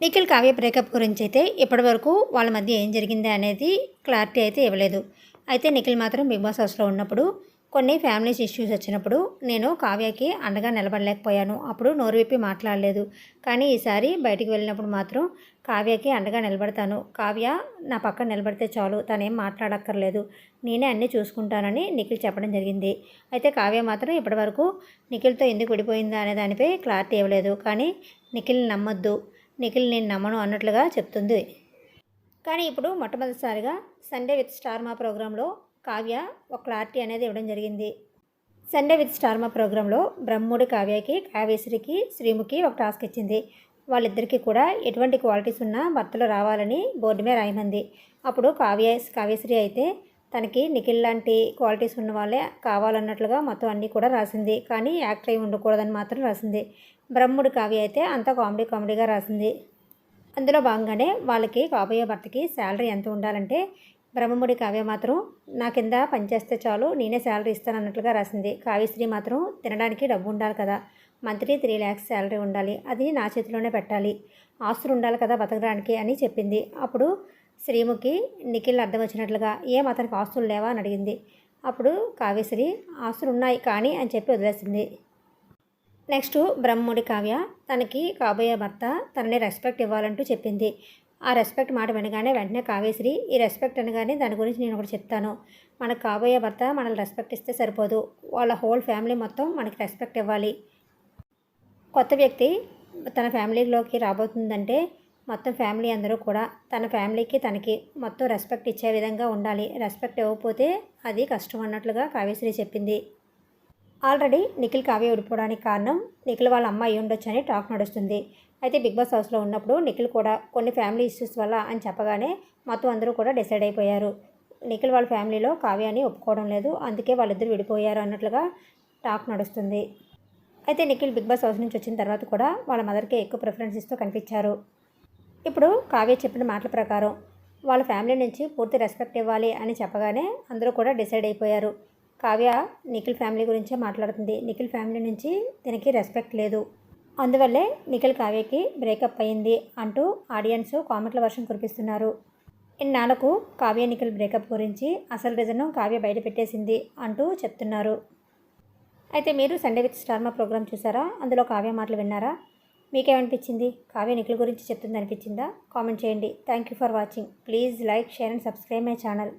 Nikhil Kavya breakup గురించి అయితే ఇప్పటివరకు వాళ్ళ మధ్య ఏం జరిగింది అనేది క్లారిటీ అయితే ఇవ్వలేదు. అయితే నిఖిల్ మాత్రం బిగ్ బాస్ హౌస్లో ఉన్నప్పుడు కొన్ని ఫ్యామిలీస్ ఇష్యూస్ వచ్చినప్పుడు నేను కావ్యకి అండగా నిలబడలేకపోయాను. అప్పుడు నోరు విప్పి మాట్లాడలేదు. కానీ ఈసారి బయటికి వెళ్ళినప్పుడు మాత్రం కావ్యకి అండగా నిలబడతాను. కావ్య నా పక్కన నిలబడితే చాలు తనేం మాట్లాడక్కర్లేదు. నేనే అన్నీ చూసుకుంటానని నిఖిల్ చెప్పడం జరిగింది. అయితే కావ్య మాత్రం ఇప్పటివరకు నిఖిల్తో ఎందుకు విడిపోయిందా అనే దానిపై క్లారిటీ ఇవ్వలేదు. కానీ నిఖిల్ నమ్మొద్దు. నిఖిల్ నేను నమ్మను అన్నట్లుగా చెప్తుంది. కానీ ఇప్పుడు మొట్టమొదటిసారిగా సండే విత్ స్టార్ మా ప్రోగ్రాంలో కావ్య ఒక క్లారిటీ అనేది ఇవ్వడం జరిగింది. సండే విత్ స్టార్ మా ప్రోగ్రాంలో బ్రహ్ముడి కావ్యకి కావ్యశ్రీకి శ్రీముఖి ఒక టాస్క్ ఇచ్చింది. వాళ్ళిద్దరికీ కూడా ఎటువంటి క్వాలిటీస్ ఉన్న భర్తలు రావాలని బోర్డు మీద రాయమంది. అప్పుడు కావ్య కావ్యశ్రీ అయితే తనకి నిఖిల్ లాంటి క్వాలిటీస్ ఉన్న వాళ్ళే కావాలన్నట్లుగా మొత్తం అన్నీ కూడా రాసింది. కానీ యాక్టర్ అయి ఉండకూడదని మాత్రం రాసింది. బ్రహ్ముడి కావ్య అయితే అంతా కామెడీ కామెడీగా రాసింది. అందులో భాగంగానే వాళ్ళకి కాబోయే భర్తకి శాలరీ ఎంత ఉండాలంటే బ్రహ్మముడి కావ్య మాత్రం నా కింద పనిచేస్తే చాలు నేనే శాలరీ ఇస్తాను అన్నట్లుగా రాసింది. కావ్యశ్రీ మాత్రం తినడానికి డబ్బు ఉండాలి కదా. మంత్లీ త్రీ ల్యాక్స్ శాలరీ ఉండాలి. అది నా చేతిలోనే పెట్టాలి. ఆస్తులు ఉండాలి కదా బతకడానికి అని చెప్పింది. అప్పుడు శ్రీముఖి నిఖిల్ అర్థం వచ్చినట్లుగా ఏం అతనికి ఆస్తులు లేవా? అని అడిగింది. అప్పుడు కావ్యశ్రీ ఆస్తులు ఉన్నాయి కానీ అని చెప్పి వదిలేసింది. నెక్స్ట్ బ్రహ్ముడి కావ్య తనకి కాబోయే భర్త తనని రెస్పెక్ట్ ఇవ్వాలంటూ చెప్పింది. ఆ రెస్పెక్ట్ మాట వినగానే వెంటనే కావేశ్రీ ఈ రెస్పెక్ట్ అనగానే దాని గురించి నేను ఒకటి చెప్తాను. మనకు కాబోయే భర్త మనల్ని రెస్పెక్ట్ ఇస్తే సరిపోదు. వాళ్ళ హోల్ ఫ్యామిలీ మొత్తం మనకి రెస్పెక్ట్ ఇవ్వాలి. కొత్త వ్యక్తి తన ఫ్యామిలీలోకి రాబోతుందంటే మొత్తం ఫ్యామిలీ అందరూ కూడా తన ఫ్యామిలీకి తనకి మొత్తం రెస్పెక్ట్ ఇచ్చే విధంగా ఉండాలి. రెస్పెక్ట్ ఇవ్వకపోతే అది కష్టం అన్నట్లుగా కావ్యశ్రీ చెప్పింది. ఆల్రెడీ నిఖిల్ కావ్య విడిపోవడానికి కారణం నిఖిల్ వాళ్ళ అమ్మ అయి అని టాక్ నడుస్తుంది. అయితే బిగ్ బాస్ హౌస్లో ఉన్నప్పుడు నిఖిల్ కూడా కొన్ని ఫ్యామిలీ ఇష్యూస్ వల్ల అని చెప్పగానే మొత్తం అందరూ కూడా డిసైడ్ అయిపోయారు. నిఖిల్ వాళ్ళ ఫ్యామిలీలో కావ్యాన్ని ఒప్పుకోవడం లేదు. అందుకే వాళ్ళిద్దరు విడిపోయారు అన్నట్లుగా టాక్ నడుస్తుంది. అయితే నిఖిల్ బిగ్ బాస్ హౌస్ నుంచి వచ్చిన తర్వాత కూడా వాళ్ళ మదర్కే ఎక్కువ ప్రిఫరెన్స్ ఇస్తూ కనిపించారు. ఇప్పుడు కావ్య చెప్పిన మాటల ప్రకారం వాళ్ళ ఫ్యామిలీ నుంచి పూర్తి రెస్పెక్ట్ ఇవ్వాలి అని చెప్పగానే అందరూ కూడా డిసైడ్ అయిపోయారు. కావ్య నిఖిల్ ఫ్యామిలీ గురించే మాట్లాడుతుంది. నిఖిల్ ఫ్యామిలీ నుంచి దీనికి రెస్పెక్ట్ లేదు. అందువల్లే నిఖిల్ కావ్యకి బ్రేకప్ అయింది అంటూ ఆడియన్స్ కామెంట్ల వర్షం కురిపిస్తున్నారు. ఇన్నాళ్ళకు కావ్య నిఖిల్ బ్రేకప్ గురించి అసలు రీజన్ కావ్య బయట పెట్టేసింది అంటూ చెప్తున్నారు. అయితే మీరు సండే విత్ స్టార్మా ప్రోగ్రామ్ చూసారా? అందులో కావ్య మాటలు విన్నారా? మీకేమనిపించింది? కావ్య నిఖిల్ గురించి చెప్తుంది అనిపించిందా కామెంట్ చేయండి. Thank you for watching please like share and subscribe my channel